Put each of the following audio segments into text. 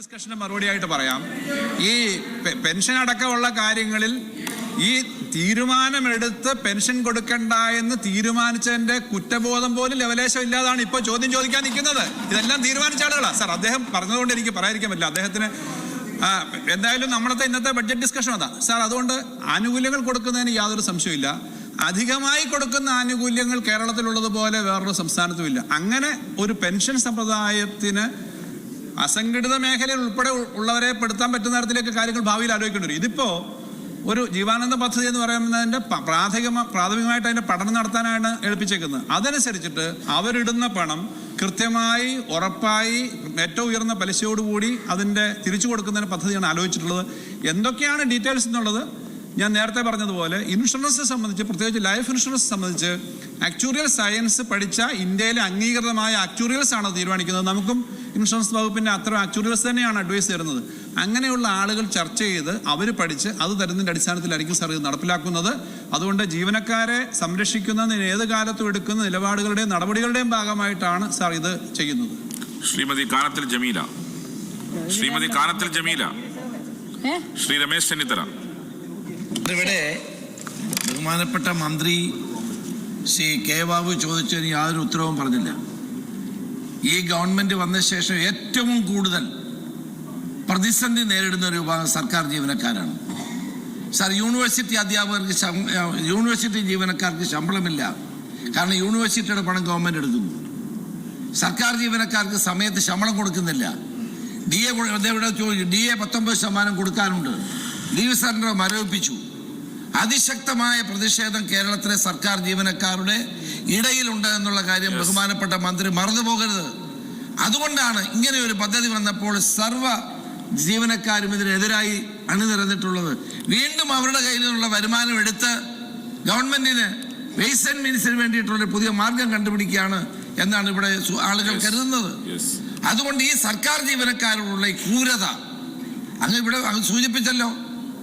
ഡിസ്കഷന് മറുപടി ആയിട്ട് പറയാം. ഈ പെൻഷൻ അടക്കമുള്ള കാര്യങ്ങളിൽ ഈ തീരുമാനമെടുത്ത് പെൻഷൻ കൊടുക്കണ്ട എന്ന് തീരുമാനിച്ചതിന്റെ കുറ്റബോധം പോലും ലെവലേശം ഇല്ലാതാണ് ഇപ്പോൾ ചോദ്യം ചോദിക്കാൻ നിൽക്കുന്നത്. ഇതെല്ലാം തീരുമാനിച്ച ആളുകളാണ് സാർ അദ്ദേഹം പറഞ്ഞതുകൊണ്ട് എനിക്ക് പറയാതിരിക്കാൻ പറ്റില്ല അദ്ദേഹത്തിന് എന്തായാലും നമ്മളത്തെ ഇന്നത്തെ ബഡ്ജറ്റ് ഡിസ്കഷൻ അതാ. സാർ അതുകൊണ്ട് ആനുകൂല്യങ്ങൾ കൊടുക്കുന്നതിന് യാതൊരു സംശയമില്ല അധികമായി കൊടുക്കുന്ന ആനുകൂല്യങ്ങൾ കേരളത്തിലുള്ളതുപോലെ വേറൊരു സംസ്ഥാനത്തുമില്ല. അങ്ങനെ ഒരു പെൻഷൻ സമ്പ്രദായത്തിന് അസംഘടിത മേഖലയിൽ ഉൾപ്പെടെ ഉള്ളവരെ പെടുത്താൻ പറ്റുന്ന തരത്തിലേക്ക് കാര്യങ്ങൾ ഭാവിയിൽ ആലോചിക്കേണ്ടി വരും ഇതിപ്പോ ഒരു ജീവാനന്ദ പദ്ധതി എന്ന് പറയുന്നതിന്റെ പ- പ്രാഥമിക പ്രാഥമികമായിട്ട് അതിന്റെ പഠനം നടത്താനാണ് ഏൽപ്പിച്ചേക്കുന്നത്. അതനുസരിച്ചിട്ട് അവരിടുന്ന പണം കൃത്യമായി ഉറപ്പായി ഏറ്റവും ഉയർന്ന പലിശയോടുകൂടി അതിന്റെ തിരിച്ചു കൊടുക്കുന്നതിന് പദ്ധതിയാണ് ആലോചിച്ചിട്ടുള്ളത്. എന്തൊക്കെയാണ് ഡീറ്റെയിൽസ് എന്നുള്ളത് ഞാൻ നേരത്തെ പറഞ്ഞതുപോലെ ഇൻഷുറൻസ് സംബന്ധിച്ച് പ്രത്യേകിച്ച് ലൈഫ് ഇൻഷുറൻസ് സംബന്ധിച്ച് ആക്ച്വറിയൽ സയൻസ് പഠിച്ച ഇന്ത്യയിലെ അംഗീകൃതമായ ആക്ച്വറിയൽസ് ആണ് തീരുമാനിക്കുന്നത്. നമുക്കും ഇൻഷുറൻസ് വകുപ്പിന്റെ അത്ര ആക്ച്വറിയൽസ് തന്നെയാണ് അഡ്വൈസ് തരുന്നത്. അങ്ങനെയുള്ള ആളുകൾ ചർച്ച ചെയ്ത് അവർ പഠിച്ച് അത് തരുന്നതിന്റെ അടിസ്ഥാനത്തിലായിരിക്കും സർ ഇത് നടപ്പിലാക്കുന്നത്. അതുകൊണ്ട് ജീവനക്കാരെ സംരക്ഷിക്കുന്നതിന് ഏത് കാലത്തും എടുക്കുന്ന നിലപാടുകളുടെയും നടപടികളുടെയും ഭാഗമായിട്ടാണ് സർ ഇത് ചെയ്യുന്നത്. ശ്രീമതി കാനത്തിൽ ജമീല. ശ്രീമതി കാനത്തിൽ ജമീല. ശ്രീ രമേശ് ചെന്നിത്തല. ഇവിടെ ബഹുമാനപ്പെട്ട മന്ത്രി ശ്രീ കെ ബാബു ചോദിച്ചതിന് യാതൊരു ഉത്തരവും പറഞ്ഞില്ല. ഈ ഗവൺമെന്റ് വന്ന ശേഷം ഏറ്റവും കൂടുതൽ പ്രതിസന്ധി നേരിടുന്ന ഒരു വിഭാഗം സർക്കാർ ജീവനക്കാരാണ്. സാർ യൂണിവേഴ്സിറ്റി അധ്യാപകർക്ക് യൂണിവേഴ്സിറ്റി ജീവനക്കാർക്ക് ശമ്പളമില്ല. കാരണം യൂണിവേഴ്സിറ്റിയുടെ പണം ഗവൺമെന്റ് എടുക്കുന്നു. സർക്കാർ ജീവനക്കാർക്ക് സമയത്ത് ശമ്പളം കൊടുക്കുന്നില്ല. ഡി എ ഡി എ പത്തൊമ്പത് ശതമാനം കൊടുക്കാനുണ്ട്. ലീവ് സെന്റർ മരവിപ്പിച്ചു. അതിശക്തമായ പ്രതിഷേധം കേരളത്തിലെ സർക്കാർ ജീവനക്കാരുടെ ഇടയിലുണ്ട് എന്നുള്ള കാര്യം ബഹുമാനപ്പെട്ട മന്ത്രി മറന്നുപോകരുത് അതുകൊണ്ടാണ് ഇങ്ങനെ ഒരു പദ്ധതി വന്നപ്പോൾ സർവ ജീവനക്കാരും ഇതിനെതിരായി അണിനിരന്നിട്ടുള്ളത്. വീണ്ടും അവരുടെ കയ്യിൽ നിന്നുള്ള വരുമാനം എടുത്ത് ഗവൺമെന്റിന് വേസ്റ്റ് ആൻഡ് മീൻസിന് വേണ്ടിയിട്ടുള്ള പുതിയ മാർഗം കണ്ടുപിടിക്കുകയാണ് എന്നാണ് ഇവിടെ ആളുകൾ കരുതുന്നത്. അതുകൊണ്ട് ഈ സർക്കാർ ജീവനക്കാരോടുള്ള ഈ ക്രൂരത അങ്ങ് ഇവിടെ അങ്ങ് സൂചിപ്പിച്ചല്ലോ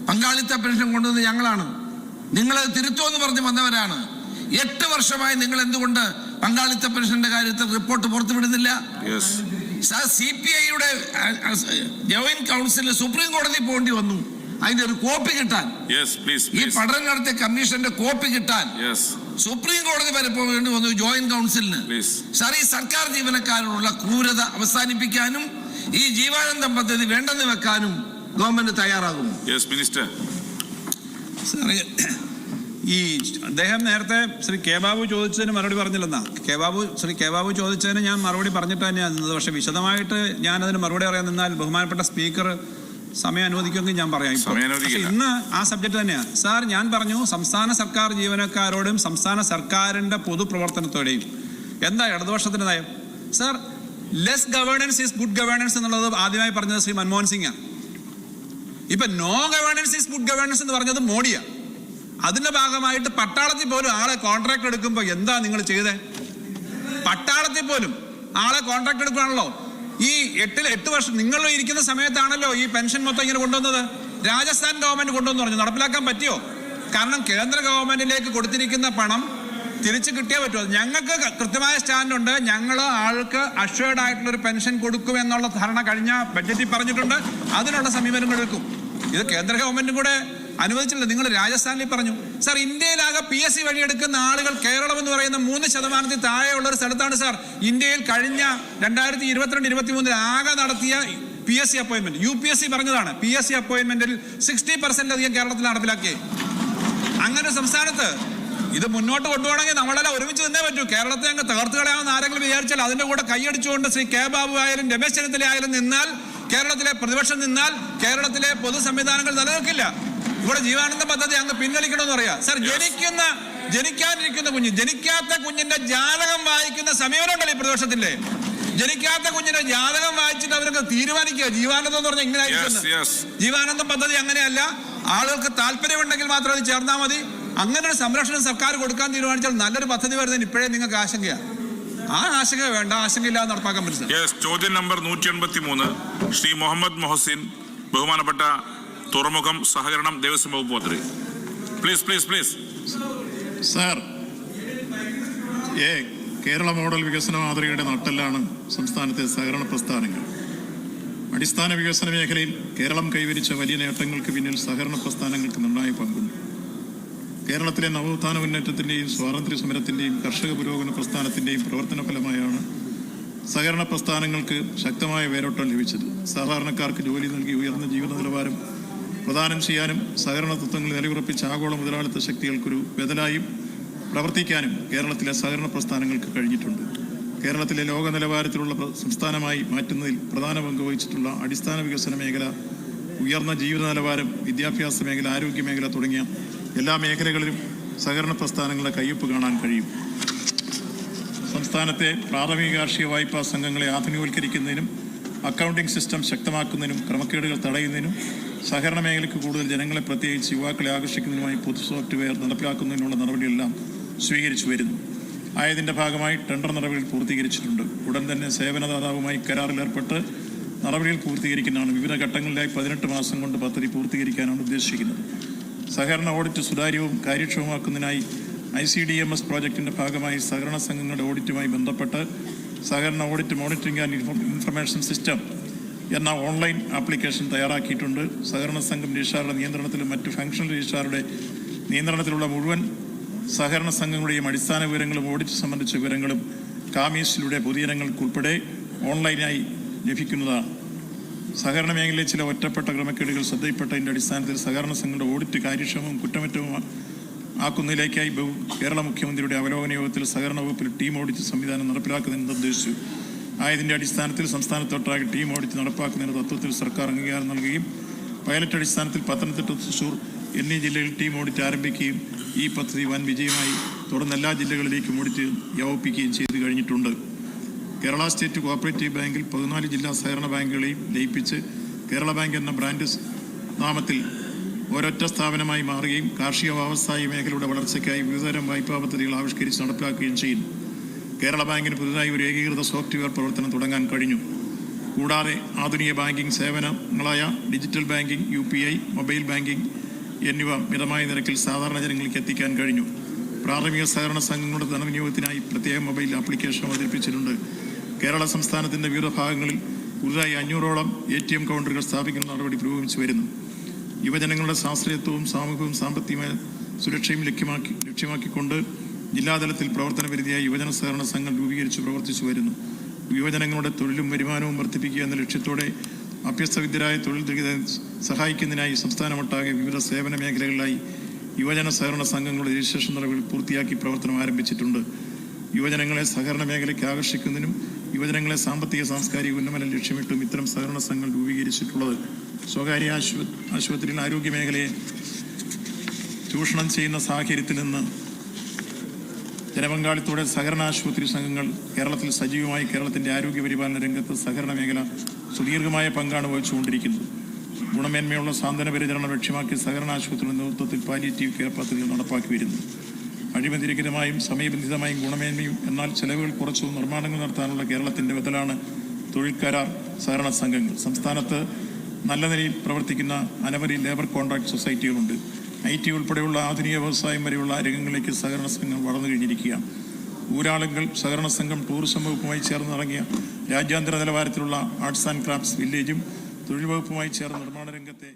പങ്കാളിത്ത പെൻഷൻ കൊണ്ടുവന്ന് ഞങ്ങളാണ്. നിങ്ങളത് തിരുത്തുമെന്ന് പറഞ്ഞ് വന്നവരാണ്. എട്ട് വർഷമായി നിങ്ങൾ എന്തുകൊണ്ട് പങ്കാളിത്ത പെൻഷന്റെ കാര്യത്തിൽ റിപ്പോർട്ട് പുറത്തുവിടുന്നില്ല? സി പി ഐയുടെ ജോയിന്റ് കൗൺസിലിൽ സുപ്രീം കോടതി പോകേണ്ടി വന്നു. അതിന്റെ ഒരു കോപ്പി കിട്ടാൻ. ഈ പഠനം നടത്തിയ കമ്മീഷന്റെ കോപ്പി കിട്ടാൻ. സുപ്രീം കോടതി വരെ പോകേണ്ടി വന്നു ജോയിന്റ് കൗൺസിലിന്. സാർ ഈ സർക്കാർ ജീവനക്കാരോടുള്ള ക്രൂരത അവസാനിപ്പിക്കാനും ഈ ജീവാനന്ദം പദ്ധതി വേണ്ടെന്ന് വെക്കാനും ഗവൺമെന്റ് തയ്യാറാകും മിനിസ്റ്റർ സാറേ ഈ അദ്ദേഹം നേരത്തെ ശ്രീ കെ ബാബു ചോദിച്ചതിന് മറുപടി പറഞ്ഞില്ലെന്നാ. കെ ബാബു ശ്രീ കെ ബാബു ചോദിച്ചതിന് ഞാൻ മറുപടി പറഞ്ഞിട്ട് തന്നെയാണ് നിന്നത്. പക്ഷെ വിശദമായിട്ട് ഞാൻ അതിന് മറുപടി പറയാൻ നിന്നാൽ ബഹുമാനപ്പെട്ട സ്പീക്കർ സമയം അനുവദിക്കുമെങ്കിൽ ഞാൻ പറയാം ഇന്ന് ആ സബ്ജക്ട് തന്നെയാണ് സാർ ഞാൻ പറഞ്ഞു സംസ്ഥാന സർക്കാർ ജീവനക്കാരോടും സംസ്ഥാന സർക്കാരിന്റെ പൊതുപ്രവർത്തനത്തോടെയും. എന്താ ഇടതുപക്ഷത്തിന്റെ നയം? Sir less governance is good governance എന്നുള്ളത് ആദ്യമായി പറഞ്ഞത് ശ്രീ മൻമോഹൻ സിംഗ്. ആണ് ഇപ്പൊ no governance is good governance എന്ന് പറഞ്ഞത് മോഡിയാ. അതിന്റെ ഭാഗമായിട്ട് പട്ടാളത്തിൽ പോലും ആളെ കോൺട്രാക്ട് എടുക്കുമ്പോൾ എന്താ നിങ്ങൾ ചെയ്തേ? പട്ടാളത്തിൽ പോലും ആളെ കോൺട്രാക്ട് എടുക്കുകയാണല്ലോ ഈ എട്ടിൽ എട്ട് വർഷം നിങ്ങൾ ഇരിക്കുന്ന സമയത്താണല്ലോ ഈ പെൻഷൻ മൊത്തം ഇങ്ങനെ കൊണ്ടുവന്നത്. രാജസ്ഥാൻ ഗവൺമെന്റ് കൊണ്ടുവന്ന് പറഞ്ഞു നടപ്പിലാക്കാൻ പറ്റിയോ? കാരണം കേന്ദ്ര ഗവൺമെന്റിലേക്ക് കൊടുത്തിരിക്കുന്ന പണം തിരിച്ചു കിട്ടിയേ പറ്റുമോ ഞങ്ങൾക്ക് കൃത്യമായ സ്റ്റാൻഡ് ഉണ്ട് ഞങ്ങൾ ആൾക്ക് അഷ്വേർഡ് ആയിട്ടുള്ള ഒരു പെൻഷൻ കൊടുക്കും എന്നുള്ള ധാരണ കഴിഞ്ഞ ബഡ്ജറ്റിൽ പറഞ്ഞിട്ടുണ്ട്. അതിനുള്ള സമീപനങ്ങൾ എടുക്കും. ഇത് കേന്ദ്ര ഗവൺമെന്റും കൂടെ അനുവദിച്ചില്ല. നിങ്ങൾ രാജസ്ഥാനിൽ പറഞ്ഞു സാർ ഇന്ത്യയിലാകെ പി എസ് സി വഴിയെടുക്കുന്ന ആളുകൾ കേരളം എന്ന് പറയുന്ന മൂന്ന് ശതമാനത്തിൽ താഴെയുള്ള ഒരു സ്ഥലത്താണ് സാർ. ഇന്ത്യയിൽ കഴിഞ്ഞ രണ്ടായിരത്തി ഇരുപത്തിരണ്ട് ഇരുപത്തി മൂന്നിൽ ആകെ നടത്തിയ P S C appointment U P S C പറഞ്ഞതാണ് പി എസ് സി അപ്പോയിന്റ്മെന്റിൽ സിക്സ്റ്റി പെർസെന്റ് അധികം കേരളത്തിൽ നടപ്പിലാക്കി അങ്ങനെ സംസ്ഥാനത്ത് ഇത് മുന്നോട്ട് കൊണ്ടുപോകണമെങ്കിൽ നമ്മളെല്ലാം ഒരുമിച്ച് തന്നെ പറ്റൂ. കേരളത്തെ അങ്ങ് തകർത്ത് കളയാമെന്ന് ആരെങ്കിലും വിചാരിച്ചാൽ അതിന്റെ കൂടെ കൈയടിച്ചുകൊണ്ട് ശ്രീ കെ ബാബു ആയാലും രമേശ് ചെന്നിത്തല ആയാലും നിന്നാൽ കേരളത്തിലെ പ്രതിപക്ഷം നിന്നാൽ കേരളത്തിലെ പൊതു സംവിധാനങ്ങൾ നിലനിൽക്കില്ല. ഇവിടെ ജീവാനന്ദ പദ്ധതി അങ്ങ് പിൻവലിക്കണമെന്ന് പറയാം. സാർ ജനിക്കുന്ന ജനിക്കാതിരിക്കുന്ന കുഞ്ഞ് ജനിക്കാത്ത കുഞ്ഞിന്റെ ജാതകം വായിക്കുന്ന സമീപനമുണ്ടല്ലോ ഈ പ്രദേശത്തിന്റെ ജനിക്കാത്ത കുഞ്ഞിന്റെ ജാതകം വായിച്ചിട്ട് അവരൊക്കെ തീരുമാനിക്കുക. ജീവാനന്ദം എന്ന് പറഞ്ഞാൽ ഇങ്ങനെ ജീവാനന്ദം പദ്ധതി അങ്ങനെയല്ല. ആളുകൾക്ക് താല്പര്യമുണ്ടെങ്കിൽ മാത്രം അത് ചേർന്നാൽ മതി. അങ്ങനെ ഒരു സംരക്ഷണം സർക്കാർ കൊടുക്കാൻ തീരുമാനിച്ചാൽ നല്ലൊരു പദ്ധതി വരുന്നതിന് ഇപ്പോഴേ നിങ്ങൾക്ക് ആശങ്കയാണ് ആ ആശങ്ക വേണ്ട. ആശങ്കയില്ലാതെ നടപ്പാക്കാൻ പറ്റും യെസ് ചോദ്യം നമ്പർ നൂറ്റി എൺപത്തി മൂന്ന് ശ്രീ മുഹമ്മദ് മൊഹസിൻ ബഹുമാനപ്പെട്ട തുറമുഖം സഹകരണം ദേവസ്വം വകുപ്പ് മന്ത്രി. പ്ലീസ് പ്ലീസ് പ്ലീസ് സാർ ഏ കേരള മോഡൽ വികസന മാതൃകയുടെ നട്ടെല്ലാണ് സംസ്ഥാനത്തെ സഹകരണ പ്രസ്ഥാനങ്ങൾ. അടിസ്ഥാന വികസന മേഖലയിൽ കേരളം കൈവരിച്ച വലിയ നേട്ടങ്ങൾക്ക് പിന്നിൽ സഹകരണ പ്രസ്ഥാനങ്ങൾക്ക് നിർണായ പങ്കുണ്ട്. കേരളത്തിലെ നവോത്ഥാന മുന്നേറ്റത്തിന്റെയും സ്വാതന്ത്ര്യ സമരത്തിന്റെയും കർഷക പുരോഗമന പ്രസ്ഥാനത്തിന്റെയും പ്രവർത്തന ഫലമായാണ് സഹകരണ പ്രസ്ഥാനങ്ങൾക്ക് ശക്തമായ വേരോട്ടം ലഭിച്ചത്. സാധാരണക്കാർക്ക് ജോലി നൽകി ഉയർന്ന ജീവിത നിലവാരം പ്രദാനം ചെയ്യാനും സഹകരണ തത്വങ്ങൾ നിലയുറപ്പിച്ച ആഗോള മുതലാളിത്ത ശക്തികൾക്കൊരു ബദലായും പ്രവർത്തിക്കാനും കേരളത്തിലെ സഹകരണ പ്രസ്ഥാനങ്ങൾക്ക് കഴിഞ്ഞിട്ടുണ്ട്. കേരളത്തിലെ ലോക നിലവാരത്തിലുള്ള സംസ്ഥാനമായി മാറ്റുന്നതിൽ പ്രധാന പങ്ക് വഹിച്ചിട്ടുള്ള അടിസ്ഥാന വികസന മേഖല ഉയർന്ന ജീവിത നിലവാരം വിദ്യാഭ്യാസ മേഖല ആരോഗ്യ മേഖല തുടങ്ങിയ എല്ലാ മേഖലകളിലും സഹകരണ പ്രസ്ഥാനങ്ങളുടെ കയ്യൊപ്പ് കാണാൻ കഴിയും. സംസ്ഥാനത്തെ പ്രാഥമിക കാർഷിക വായ്പാ സംഘങ്ങളെ ആധുനികവൽക്കരിക്കുന്നതിനും അക്കൗണ്ടിംഗ് സിസ്റ്റം ശക്തമാക്കുന്നതിനും ക്രമക്കേടുകൾ തടയുന്നതിനും സഹകരണ മേഖലയ്ക്ക് കൂടുതൽ ജനങ്ങളെ പ്രത്യേകിച്ച് യുവാക്കളെ ആകർഷിക്കുന്നതിനുമായി പൊതു സോഫ്റ്റ്വെയർ നടപ്പിലാക്കുന്നതിനുള്ള നടപടികളെല്ലാം സ്വീകരിച്ചു വരുന്നു. ആയതിന്റെ ഭാഗമായി ടെൻഡർ നടപടികൾ പൂർത്തീകരിച്ചിട്ടുണ്ട്. ഉടൻ തന്നെ സേവനദാതാവുമായി കരാറിലേർപ്പെട്ട് നടപടികൾ പൂർത്തീകരിക്കുന്നതാണ്. വിവിധ ഘട്ടങ്ങളിലായി പതിനെട്ട് മാസം കൊണ്ട് പദ്ധതി പൂർത്തീകരിക്കാനാണ് ഉദ്ദേശിക്കുന്നത്. സഹകരണ ഓഡിറ്റ് സുതാര്യവും കാര്യക്ഷമമാക്കുന്നതിനായി I C D M S പ്രോജക്റ്റിന്റെ ഭാഗമായി സഹകരണ സംഘങ്ങളുടെ ഓഡിറ്റുമായി ബന്ധപ്പെട്ട് സഹകരണ audit monitoring and info- information system എന്ന ഓൺലൈൻ ആപ്ലിക്കേഷൻ തയ്യാറാക്കിയിട്ടുണ്ട്. സഹകരണ സംഘം രജിസ്ട്രാറുടെ നിയന്ത്രണത്തിലും മറ്റ് ഫംഗ്ഷണൽ രജിസ്ട്രാറുടെ നിയന്ത്രണത്തിലുള്ള മുഴുവൻ സഹകരണ സംഘങ്ങളുടെയും അടിസ്ഥാന വിവരങ്ങളും ഓഡിറ്റ് സംബന്ധിച്ച വിവരങ്ങളും കാമീസിലൂടെ പൊതുജനങ്ങൾക്കുൾപ്പെടെ ഓൺലൈനായി ലഭിക്കുന്നതാണ്. സഹകരണ മേഖലയിലെ ചില ഒറ്റപ്പെട്ട ക്രമക്കേടുകൾ ശ്രദ്ധയിൽപ്പെട്ടതിന്റെ അടിസ്ഥാനത്തിൽ സഹകരണ സംഘങ്ങളുടെ ഓഡിറ്റ് കാര്യക്ഷമവും കുറ്റമറ്റവും ആക്കുന്നതിലേക്കായി കേരള മുഖ്യമന്ത്രിയുടെ അവലോകന യോഗത്തിൽ സഹകരണ വകുപ്പിൽ ടീം ഓഡിറ്റ് സംവിധാനം നടപ്പിലാക്കുന്നതിന് നിർദ്ദേശിച്ചു. ആയതിന്റെ അടിസ്ഥാനത്തിൽ സംസ്ഥാനത്തൊട്ടാകെ ടീം ഓഡിറ്റ് നടപ്പാക്കുന്നതിന് തത്വത്തിൽ സർക്കാർ അംഗീകാരം നൽകുകയും പൈലറ്റ് അടിസ്ഥാനത്തിൽ പത്തനംതിട്ട തൃശൂർ എന്നീ ജില്ലകളിൽ ടീം ഓഡിറ്റ് ആരംഭിക്കുകയും ഈ പദ്ധതി വൻ വിജയമായി തുടർന്ന് എല്ലാ ജില്ലകളിലേക്കും ഓഡിറ്റ് വ്യാപിപ്പിക്കുകയും ചെയ്തു കഴിഞ്ഞിട്ടുണ്ട്. കേരള സ്റ്റേറ്റ് കോഓപ്പറേറ്റീവ് ബാങ്കിൽ പതിനാല് ജില്ലാ സഹകരണ ബാങ്കുകളെയും ലയിപ്പിച്ച് കേരള ബാങ്ക് എന്ന ബ്രാൻഡ് നാമത്തിൽ ഒരൊറ്റ സ്ഥാപനമായി മാറുകയും കാർഷിക വ്യവസായ മേഖലയുടെ വളർച്ചയ്ക്കായി വിവിധതരം വായ്പാ പദ്ധതികൾ ആവിഷ്കരിച്ച് നടപ്പിലാക്കുകയും ചെയ്യുന്നു. കേരള ബാങ്കിന് പുതുതായി ഒരു ഏകീകൃത സോഫ്റ്റ്വെയർ പ്രവർത്തനം തുടങ്ങാൻ കഴിഞ്ഞു. കൂടാതെ ആധുനിക banking സേവനങ്ങളായ digital banking U P I mobile banking എന്നിവ മിതമായ നിരക്കിൽ സാധാരണ ജനങ്ങൾക്ക് എത്തിക്കാൻ കഴിഞ്ഞു. പ്രാഥമിക സഹകരണ സംഘങ്ങളുടെ ധനവിനിയോഗത്തിനായി പ്രത്യേക മൊബൈൽ ആപ്ലിക്കേഷൻ അവതരിപ്പിച്ചിട്ടുണ്ട്. കേരള സംസ്ഥാനത്തിന്റെ വിവിധ ഭാഗങ്ങളിൽ പുതുതായി അഞ്ഞൂറോളം എ ടി എം കൗണ്ടറുകൾ സ്ഥാപിക്കുന്ന നടപടി പുരോഗമിച്ചു വരുന്നു. യുവജനങ്ങളുടെ ശാസ്ത്രീയത്വവും സാമൂഹികവും സാമ്പത്തികമായ സുരക്ഷയും ലക്ഷ്യമാക്കി ലക്ഷ്യമാക്കിക്കൊണ്ട് ജില്ലാതലത്തിൽ പ്രവർത്തന പരിധിയായി യുവജന സഹകരണ സംഘം രൂപീകരിച്ച് പ്രവർത്തിച്ചു വരുന്നു. യുവജനങ്ങളുടെ തൊഴിലും വരുമാനവും വർദ്ധിപ്പിക്കുക എന്ന ലക്ഷ്യത്തോടെ അഭ്യസ്തവിദ്യരായ തൊഴിൽ രഹിതരെ സഹായിക്കുന്നതിനായി സംസ്ഥാനമൊട്ടാകെ വിവിധ സേവന മേഖലകളിലായി യുവജന സഹകരണ സംഘങ്ങളുടെ രജിസ്ട്രേഷൻ നടപടികൾ പൂർത്തിയാക്കി പ്രവർത്തനം ആരംഭിച്ചിട്ടുണ്ട്. യുവജനങ്ങളെ സഹകരണ മേഖലയ്ക്ക് ആകർഷിക്കുന്നതിനും യുവജനങ്ങളെ സാമ്പത്തിക സാംസ്കാരിക ഉന്നമനം ലക്ഷ്യമിട്ടും ഇത്തരം സഹകരണ സംഘങ്ങൾ രൂപീകരിച്ചിട്ടുള്ളത്. സ്വകാര്യ ആശുപത്രി ആശുപത്രിയിൽ ആരോഗ്യ മേഖലയെ ചൂഷണം ചെയ്യുന്ന സാഹചര്യത്തിൽ നിന്ന് ജനപങ്കാളിത്തോടെ സഹകരണ ആശുപത്രി സംഘങ്ങൾ കേരളത്തിൽ സജീവമായി കേരളത്തിന്റെ ആരോഗ്യ പരിപാലന രംഗത്ത് സഹകരണ മേഖല സുദീർഘമായ പങ്കാണ് വഹിച്ചുകൊണ്ടിരിക്കുന്നത്. ഗുണമേന്മയുള്ള സാന്ത്വന പരിചരണം ലക്ഷ്യമാക്കി സഹകരണ ആശുപത്രിയുടെ നേതൃത്വത്തിൽ പാലിയേറ്റീവ് കെയർ പദ്ധതികൾ നടപ്പാക്കി വരുന്നു. അഴിമതിരഹിതമായും സമയബന്ധിതമായും ഗുണമേന്മയും എന്നാൽ ചെലവുകൾ കുറച്ചും നിർമ്മാണങ്ങൾ നടത്താനുള്ള കേരളത്തിന്റെ ബദലാണ് തൊഴിൽ കരാർ സഹകരണ സംഘങ്ങൾ. സംസ്ഥാനത്ത് നല്ല നിലയിൽ പ്രവർത്തിക്കുന്ന അനവധി ലേബർ കോൺട്രാക്ട് സൊസൈറ്റികളുണ്ട് ഐ ടി ഉൾപ്പെടെയുള്ള ആധുനിക വ്യവസായം വരെയുള്ള രംഗങ്ങളിലേക്ക് സഹകരണ സംഘം വളർന്നു കഴിഞ്ഞിരിക്കുകയാണ്. ഊരാളുങ്കൽ സഹകരണ സംഘം ടൂറിസം വകുപ്പുമായി ചേർന്ന് ഇറങ്ങിയ രാജ്യാന്തര നിലവാരത്തിലുള്ള ആർട്സ് ആൻഡ് ക്രാഫ്റ്റ്സ് വില്ലേജും തൊഴിൽ വകുപ്പുമായി ചേർന്ന് നിർമ്മാണ രംഗത്തെ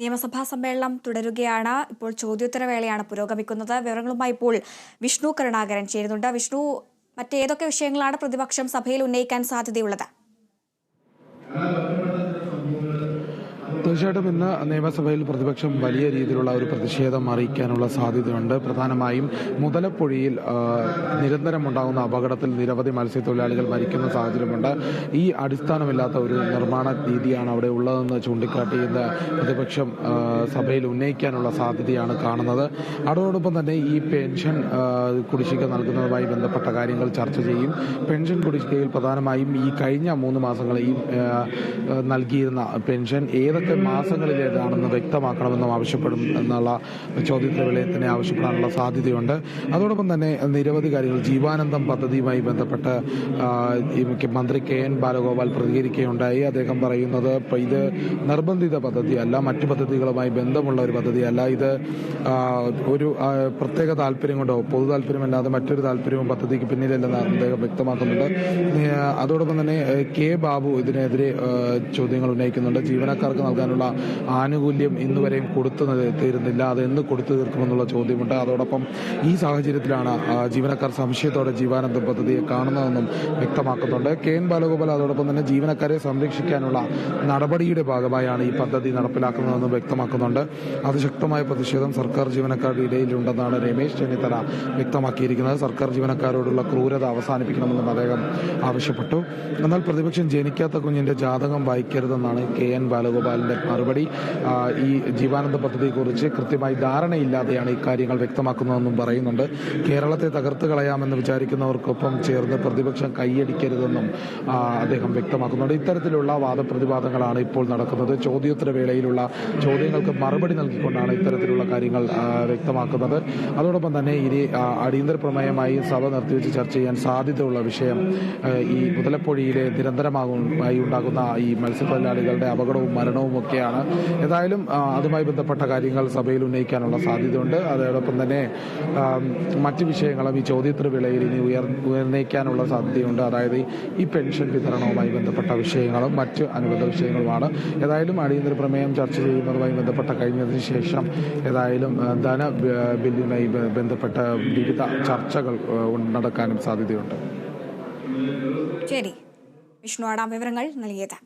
നിയമസഭാ സമ്മേളനം തുടരുകയാണ്. ഇപ്പോൾ ചോദ്യോത്തരവേളയാണ് പുരോഗമിക്കുന്നത്. വിവരങ്ങളുമായി ഇപ്പോൾ വിഷ്ണു കരുണാകരൻ ചേരുന്നുണ്ട്. വിഷ്ണു മറ്റേതൊക്കെ വിഷയങ്ങളാണ് പ്രതിപക്ഷം സഭയിൽ ഉന്നയിക്കാൻ സാധ്യതയുള്ളത്? തീർച്ചയായിട്ടും ഇന്ന് നിയമസഭയിൽ പ്രതിപക്ഷം വലിയ രീതിയിലുള്ള ഒരു പ്രതിഷേധം അറിയിക്കാനുള്ള സാധ്യതയുണ്ട്. പ്രധാനമായും മുതലപ്പൊഴിയിൽ നിരന്തരം ഉണ്ടാകുന്ന അപകടത്തിൽ നിരവധി മത്സ്യത്തൊഴിലാളികൾ മരിക്കുന്ന സാഹചര്യമുണ്ട്. ഈ അടിസ്ഥാനമില്ലാത്ത ഒരു നിർമ്മാണ രീതിയാണ് അവിടെ ഉള്ളതെന്ന് ചൂണ്ടിക്കാട്ടി ഇന്ന് പ്രതിപക്ഷം സഭയിൽ ഉന്നയിക്കാനുള്ള സാധ്യതയാണ് കാണുന്നത്. അതോടൊപ്പം തന്നെ ഈ പെൻഷൻ കുടിശ്ശിക നൽകുന്നതുമായി ബന്ധപ്പെട്ട കാര്യങ്ങൾ ചർച്ച ചെയ്യും. പെൻഷൻ കുടിശ്ശികയിൽ പ്രധാനമായും ഈ കഴിഞ്ഞ മൂന്ന് മാസങ്ങളിൽ നൽകിയിരുന്ന പെൻഷൻ ഏതൊക്കെ മാസങ്ങളിലേതാണെന്ന് വ്യക്തമാക്കണമെന്നും ആവശ്യപ്പെടും എന്നുള്ള ചോദ്യത്തെ വിലയത്തിനെ ആവശ്യപ്പെടാനുള്ള സാധ്യതയുണ്ട്. അതോടൊപ്പം തന്നെ നിരവധി കാര്യങ്ങൾ ജീവാനന്ദം പദ്ധതിയുമായി ബന്ധപ്പെട്ട് മന്ത്രി കെ എൻ ബാലഗോപാൽ പ്രതികരിക്കുകയുണ്ടായി. അദ്ദേഹം പറയുന്നത് ഇത് നിർബന്ധിത പദ്ധതിയല്ല മറ്റു പദ്ധതികളുമായി ബന്ധമുള്ള ഒരു പദ്ധതിയല്ല. ഇത് ഒരു പ്രത്യേക താല്പര്യം കൊണ്ടോ പൊതു താല്പര്യമല്ലാതെ മറ്റൊരു താല്പര്യവും പദ്ധതിക്ക് പിന്നിലല്ലെന്ന് അദ്ദേഹം വ്യക്തമാക്കുന്നുണ്ട്. അതോടൊപ്പം തന്നെ കെ ബാബു ഇതിനെതിരെ ചോദ്യങ്ങൾ ഉന്നയിക്കുന്നുണ്ട്. ജീവനക്കാർക്ക് നൽകാനുള്ള ആനുകൂല്യം ഇന്നുവരെയും കൊടുത്തു ന- തീരുന്നില്ല. അത് എന്ന് കൊടുത്തു തീർക്കുമെന്നുള്ള ചോദ്യമുണ്ട്. അതോടൊപ്പം ഈ സാഹചര്യത്തിലാണ് ജീവനക്കാർ സംശയത്തോടെ ജീവാനന്ദ പദ്ധതിയെ കാണുന്നതെന്നും വ്യക്തമാക്കുന്നുണ്ട്. കെ എൻ ബാലഗോപാൽ അതോടൊപ്പം തന്നെ ജീവനക്കാരെ സംരക്ഷിക്കാനുള്ള നടപടിയുടെ ഭാഗമായാണ് ഈ പദ്ധതി നടപ്പിലാക്കുന്നതെന്നും വ്യക്തമാക്കുന്നുണ്ട്. അതിശക്തമായ പ്രതിഷേധം സർക്കാർ ജീവനക്കാരുടെ ഇടയിലുണ്ടെന്നാണ് രമേശ് ചെന്നിത്തല വ്യക്തമാക്കിയിരിക്കുന്നത്. സർക്കാർ ജീവനക്കാരോടുള്ള ക്രൂരത അവസാനിപ്പിക്കണമെന്നും അദ്ദേഹം ആവശ്യപ്പെട്ടു. എന്നാൽ പ്രതിപക്ഷം ജനിക്കാത്ത കുഞ്ഞിന്റെ ജാതകം വായിക്കരുതെന്നാണ് കെ എൻ ബാലഗോപാലിന്റെ മറുപടി. ഈ ജീവാനന്ദ പദ്ധതിയെക്കുറിച്ച് കൃത്യമായി ധാരണയില്ലാതെയാണ് ഇക്കാര്യങ്ങൾ വ്യക്തമാക്കുന്നതെന്നും പറയുന്നുണ്ട്. കേരളത്തെ തകർത്ത് കളയാമെന്ന് വിചാരിക്കുന്നവർക്കൊപ്പം ചേർന്ന് പ്രതിപക്ഷം കൈയടിക്കരുതെന്നും അദ്ദേഹം വ്യക്തമാക്കുന്നുണ്ട്. ഇത്തരത്തിലുള്ള വാദപ്രതിവാദങ്ങളാണ് ഇപ്പോൾ നടക്കുന്നത്. ചോദ്യോത്തര വേളയിലുള്ള ചോദ്യങ്ങൾക്ക് മറുപടി നൽകിക്കൊണ്ടാണ് ഇത്തരത്തിലുള്ള കാര്യങ്ങൾ വ്യക്തമാക്കുന്നത്. അതോടൊപ്പം തന്നെ ഇനി അടിയന്തര പ്രമേയമായി സഭ നിർത്തിവെച്ച് ചർച്ച ചെയ്യാൻ സാധ്യതയുള്ള വിഷയം ഈ മുതലപ്പൊഴിയിലെ നിരന്തരമായി ഉണ്ടാകുന്ന ഈ മത്സ്യത്തൊഴിലാളികളുടെ അപകടവും മരണവും ഒക്കെയാണ് ഏതായാലും അതുമായി ബന്ധപ്പെട്ട കാര്യങ്ങൾ സഭയിൽ ഉന്നയിക്കാനുള്ള സാധ്യതയുണ്ട്. അതോടൊപ്പം തന്നെ മറ്റ് വിഷയങ്ങളും ഈ ചോദ്യത്തിന് വേളയിൽ ഇനി ഉയർ ഉയർന്നേക്കാനുള്ള സാധ്യതയുണ്ട്. അതായത് ഈ പെൻഷൻ വിതരണവുമായി ബന്ധപ്പെട്ട വിഷയങ്ങളും മറ്റ് അനുബന്ധ വിഷയങ്ങളുമാണ്. ഏതായാലും അടിയന്തര പ്രമേയം ചർച്ച ചെയ്യുന്നതുമായി ബന്ധപ്പെട്ട കഴിഞ്ഞതിന് ശേഷം ഏതായാലും ധന ബില്ലുമായി ബന്ധപ്പെട്ട വിവിധ ചർച്ചകൾ നടക്കാനും സാധ്യതയുണ്ട്. ശരി. വിഷ്ണു ആടാം വിവരങ്ങൾ നൽകിയത്.